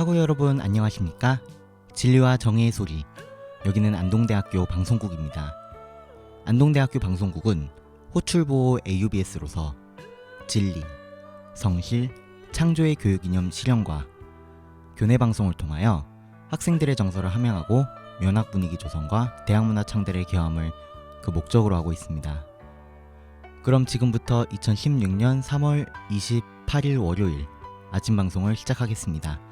하고 여러분 안녕하십니까? 진리와 정의의 소리. 여기는 안동대학교 방송국입니다. 안동대학교 방송국은 호출보호 AUBS로서 진리, 성실, 창조의 교육 이념 실현과 교내 방송을 통하여 학생들의 정서를 함양하고 면학 분위기 조성과 대학 문화 창달의 기함을 그 목적으로 하고 있습니다. 그럼 지금부터 2016년 3월 28일 월요일 아침 방송을 시작하겠습니다.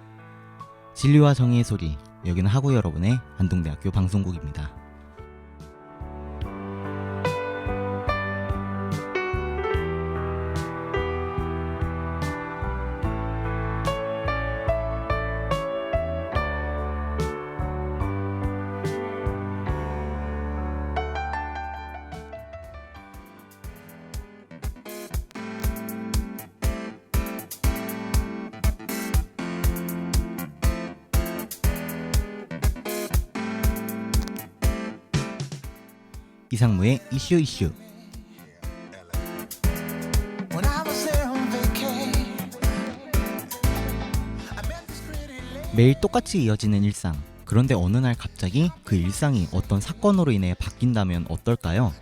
진리와 정의의 소리 여기는 하고 여러분의 안동대학교 방송국입니다. 이상무의 이슈 이슈. 매일 똑같이 이어지는 일상 그런데 어느 날 갑자기 그 일상이 어떤 사건으로 인해 바뀐다면 어떨까요?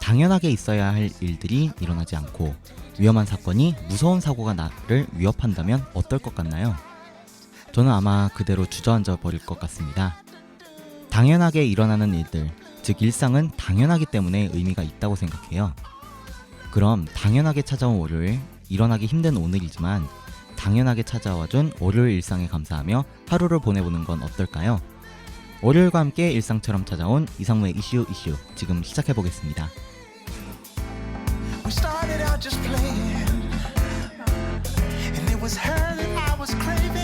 당연하게 있어야 할 일들이 일어나지 않고 위험한 사건이 무서운 사고가 나를 위협한다면 어떨 것 같나요? 저는 아마 그대로 주저앉아 버릴 것 같습니다. 당연하게 일어나는 일들, 즉 일상은 당연하기 때문에 의미가 있다고 생각해요. 그럼 당연하게 찾아온 월요일, 일어나기 힘든 오늘이지만 당연하게 찾아와준 월요일 일상에 감사하며 하루를 보내보는 건 어떨까요? 월요일과 함께 일상처럼 찾아온 이상무의 이슈 이슈 지금 was craving,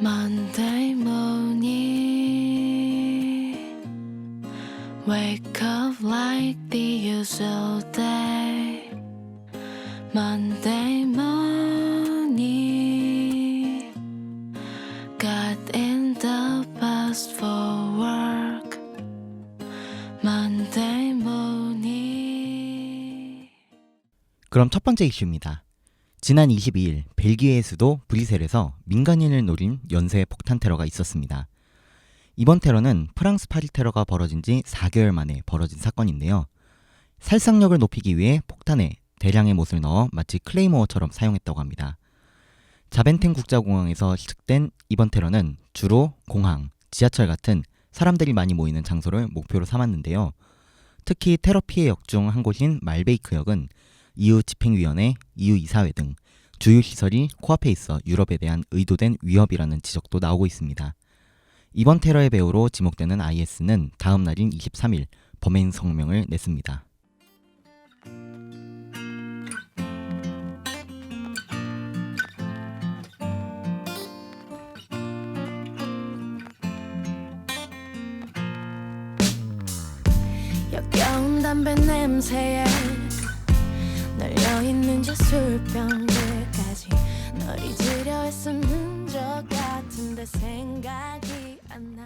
Monday morning, wake up like the usual day. Monday morning, got in the bus for work. Monday morning. 그럼 첫 번째 이슈입니다. 지난 22일 벨기에의 수도 브리셀에서 민간인을 노린 연쇄 폭탄 테러가 있었습니다. 이번 테러는 프랑스 파리 테러가 벌어진 지 4개월 만에 벌어진 사건인데요. 살상력을 높이기 위해 폭탄에 대량의 못을 넣어 마치 클레이모어처럼 사용했다고 합니다. 자벤텐 국제공항에서 시작된 이번 테러는 주로 공항, 지하철 같은 사람들이 많이 모이는 장소를 목표로 삼았는데요. 특히 테러 피해 역 중 한 곳인 말베이크 역은 EU 집행위원회, EU 이사회 등 주요 시설이 코앞에 있어 유럽에 대한 의도된 위협이라는 지적도 나오고 있습니다. 이번 테러의 배후로 지목되는 IS는 다음 날인 23일 범행 성명을 냈습니다. 담배 냄새에 있는 저 술병들까지 널 잊으려 했었는 적 같은데 생각이 안 나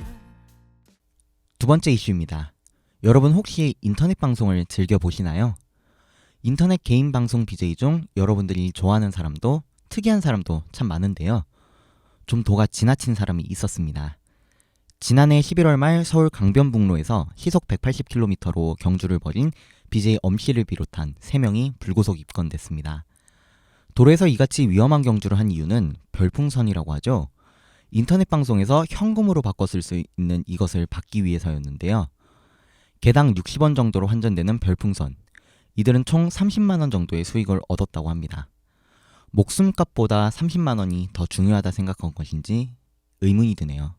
두 번째 이슈입니다. 여러분 혹시 인터넷 방송을 즐겨 보시나요? 인터넷 개인 방송 BJ 중 여러분들이 좋아하는 사람도 특이한 사람도 참 많은데요. 좀 도가 지나친 사람이 있었습니다. 지난해 11월 말 서울 강변북로에서 시속 180km로 경주를 벌인 BJ 엄씨를 비롯한 3명이 불구속 입건됐습니다. 도로에서 이같이 위험한 경주를 한 이유는 별풍선이라고 하죠. 인터넷 방송에서 현금으로 쓸수 있는 이것을 받기 위해서였는데요. 개당 60원 정도로 환전되는 별풍선. 이들은 총 30만 원 정도의 수익을 얻었다고 합니다. 목숨값보다 30만 원이 더 중요하다 생각한 것인지 의문이 드네요.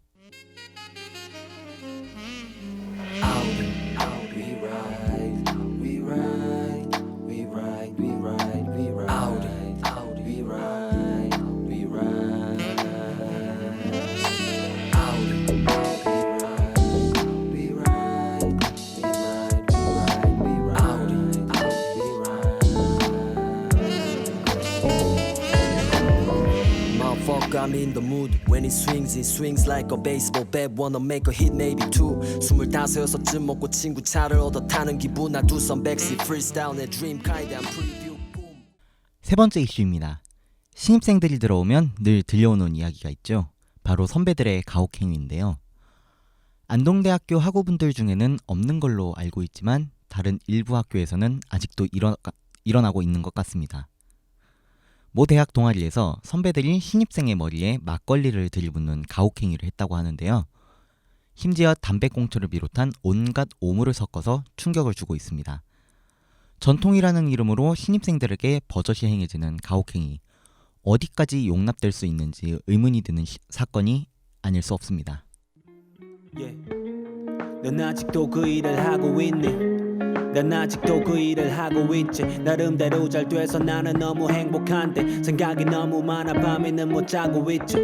Motherfucker me in the mood when it swings it swings like a baseball bat wanna make a hit maybe two 스물다섯 여섯쯤 먹고 친구 차를 얻어 타는 기분 나 두선 백시 freestyle 내 dream kind I'm preview. 세 번째 이슈입니다. 신입생들이 들어오면 늘 들려오는 이야기가 있죠. 바로 선배들의 가혹행위인데요. 안동대학교 학우분들 중에는 없는 걸로 알고 있지만 다른 일부 학교에서는 아직도 일어, 일어나고 있는 것 같습니다. 모 대학 동아리에서 선배들이 신입생의 머리에 막걸리를 들이붓는 가혹행위를 했다고 하는데요. 심지어 담배꽁초를 비롯한 온갖 오물을 섞어서 충격을 주고 있습니다. 전통이라는 이름으로 신입생들에게 버젓이 행해지는 가혹행위. 어디까지 용납될 수 있는지 의문이 드는 시- 사건이 아닐 수 없습니다. Yeah. 난 아직도 그 일을 하고 있지. 나름대로 잘 돼서 나는 너무 행복한데 생각이 너무 많아 밤에는 못 자고 있지.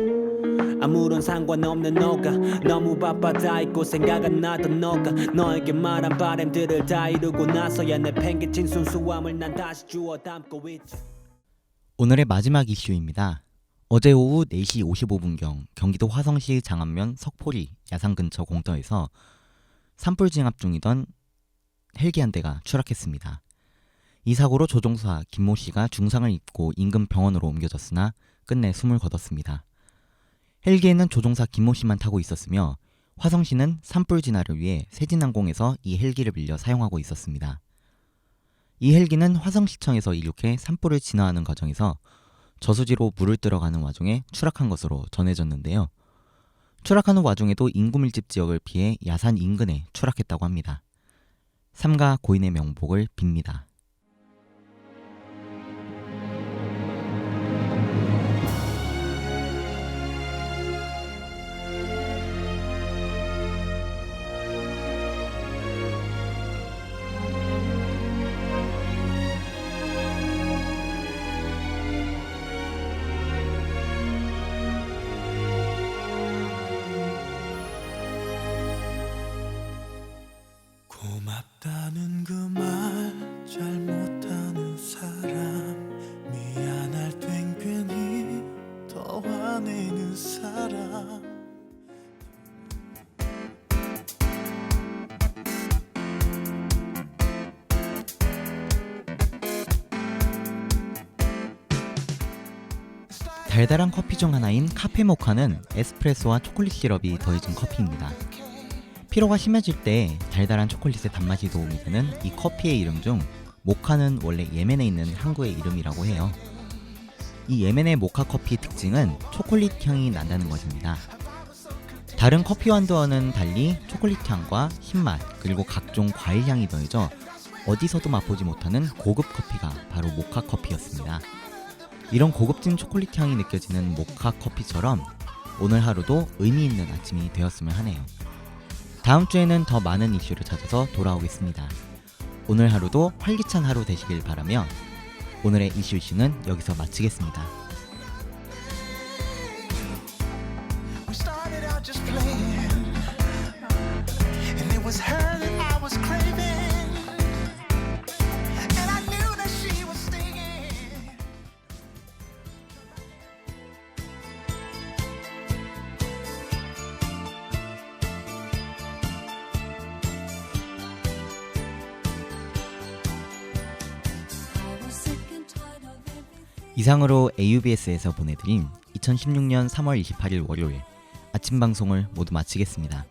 아무런 상관없는 너가 너무 바빠 다 있고 생각 안 나던 너가 너에게 말한 바람들을 다 이루고 나서야 내 팽개친 순수함을 난 다시 주워 담고 있지. 오늘의 마지막 이슈입니다. 어제 오후 4시 55분경 경기도 화성시 장안면 석포리 야산 근처 공터에서 산불 진압 중이던 헬기 한 대가 추락했습니다. 이 사고로 조종사 김모 씨가 중상을 입고 인근 병원으로 옮겨졌으나 끝내 숨을 거뒀습니다. 헬기에는 조종사 김모 씨만 타고 있었으며 화성시는 산불 진화를 위해 세진항공에서 이 헬기를 빌려 사용하고 있었습니다. 이 헬기는 화성시청에서 이륙해 산불을 진화하는 과정에서 저수지로 물을 들어가는 와중에 추락한 것으로 전해졌는데요. 추락하는 와중에도 인구 밀집 지역을 피해 야산 인근에 추락했다고 합니다. 삼가 고인의 명복을 빕니다. 달달한 커피 중 하나인 카페 모카는 에스프레소와 초콜릿 시럽이 더해진 커피입니다. 피로가 심해질 때 달달한 초콜릿의 단맛이 도움이 되는 이 커피의 이름 중 모카는 원래 예멘에 있는 항구의 이름이라고 해요. 이 예멘의 모카 커피의 특징은 초콜릿 향이 난다는 것입니다. 다른 커피 완두와는 달리 초콜릿 향과 흰맛 그리고 각종 과일 향이 더해져 어디서도 맛보지 못하는 고급 커피가 바로 모카 커피였습니다. 이런 고급진 초콜릿 향이 느껴지는 모카 커피처럼 오늘 하루도 의미 있는 아침이 되었으면 하네요. 다음 주에는 더 많은 이슈를 찾아서 돌아오겠습니다. 오늘 하루도 활기찬 하루 되시길 바라며 오늘의 이슈 이슈는 여기서 마치겠습니다. 이상으로 AUBS에서 보내드린 2016년 3월 28일 월요일 아침 방송을 모두 마치겠습니다.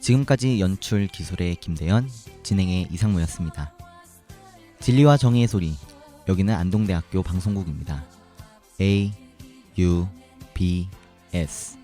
지금까지 연출 기술의 김대현, 진행의 이상무였습니다. 진리와 정의의 소리, 여기는 안동대학교 방송국입니다. A, U, B, S